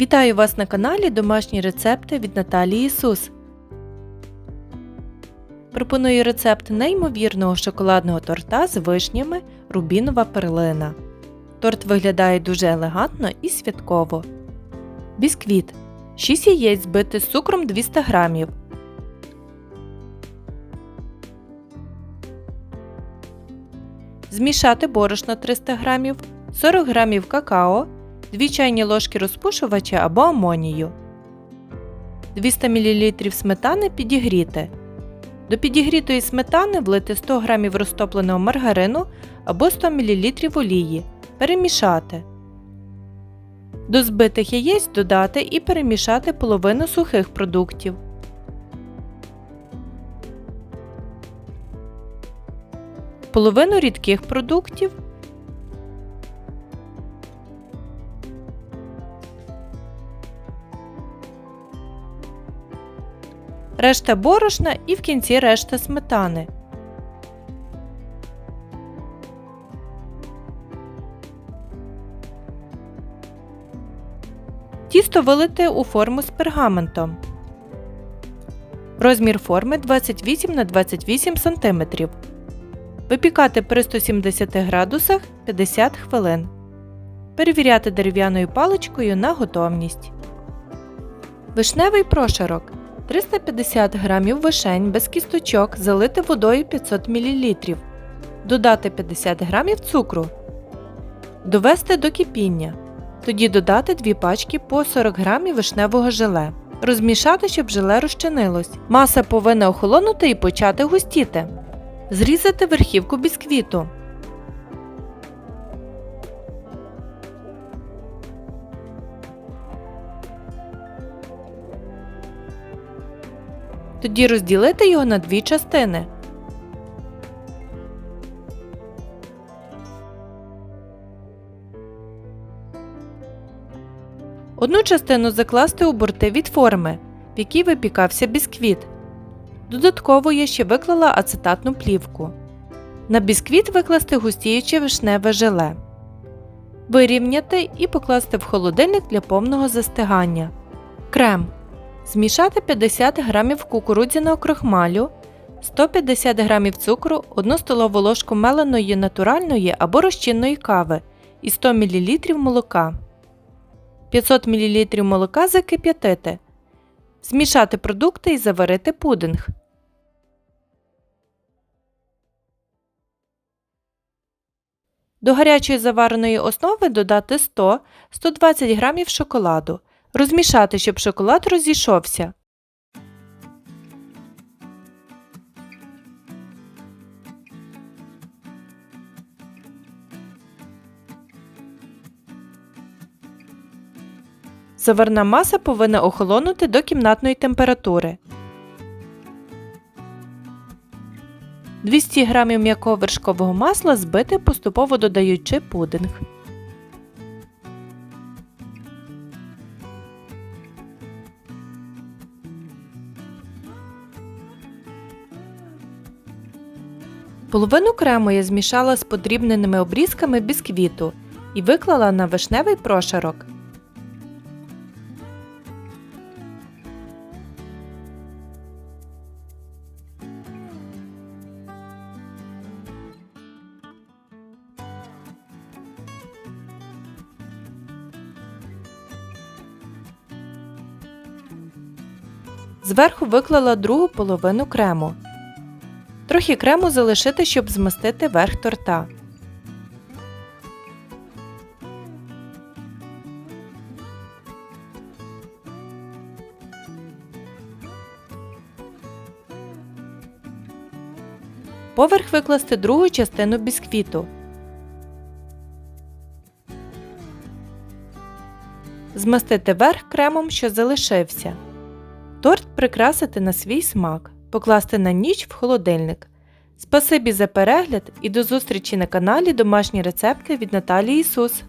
Вітаю вас на каналі Домашні рецепти від Наталії Ісус. Пропоную рецепт неймовірного шоколадного торта з вишнями рубінова перлина. Торт виглядає дуже елегантно і святково. Бісквіт 6 яєць збити з цукром 200 г. Змішати борошно 300 г, 40 г какао, 2 чайні ложки розпушувача або амонію, 200 мл сметани підігріти. До підігрітої сметани влити 100 г розтопленого маргарину або 100 мл олії. Перемішати. До збитих яєць додати і перемішати половину сухих продуктів. Половину рідких продуктів решта борошна і в кінці решта сметани. Тісто вилити у форму з пергаментом. Розмір форми 28 на 28 см. Випікати при 170 градусах 50 хвилин. Перевіряти дерев'яною паличкою на готовність. Вишневий прошарок 350 г вишень без кісточок залити водою 500 мл. Додати 50 г цукру. Довести до кипіння. Тоді додати 2 пачки по 40 г вишневого желе. Розмішати, щоб желе розчинилось. Маса повинна охолонути і почати густіти. Зрізати верхівку бісквіту. Тоді розділити його на дві частини. Одну частину закласти у борти від форми, в якій випікався бісквіт. Додатково я ще виклала ацетатну плівку. На бісквіт викласти густіюче вишневе желе. Вирівняти і покласти в холодильник для повного застигання. Крем. Змішати 50 г кукурудзяного крохмалю, 150 г цукру, 1 столову ложку меленої натуральної або розчинної кави і 100 мл молока. 500 мл молока закип'ятити. Змішати продукти і заварити пудинг. До гарячої завареної основи додати 100-120 г шоколаду. Розмішати, щоб шоколад розійшовся. Заварна маса повинна охолонути до кімнатної температури. 200 г м'якого вершкового масла збити, поступово додаючи пудинг. Половину крему я змішала з подрібненими обрізками бісквіту і виклала на вишневий прошарок. Зверху виклала другу половину крему. Трохи крему залишити, щоб змастити верх торта. Поверх викласти другу частину бісквіту. Змастити верх кремом, що залишився. Торт прикрасити на свій смак. Покласти на ніч в холодильник. Спасибі за перегляд і до зустрічі на каналі Домашні рецепти від Наталії Ісус.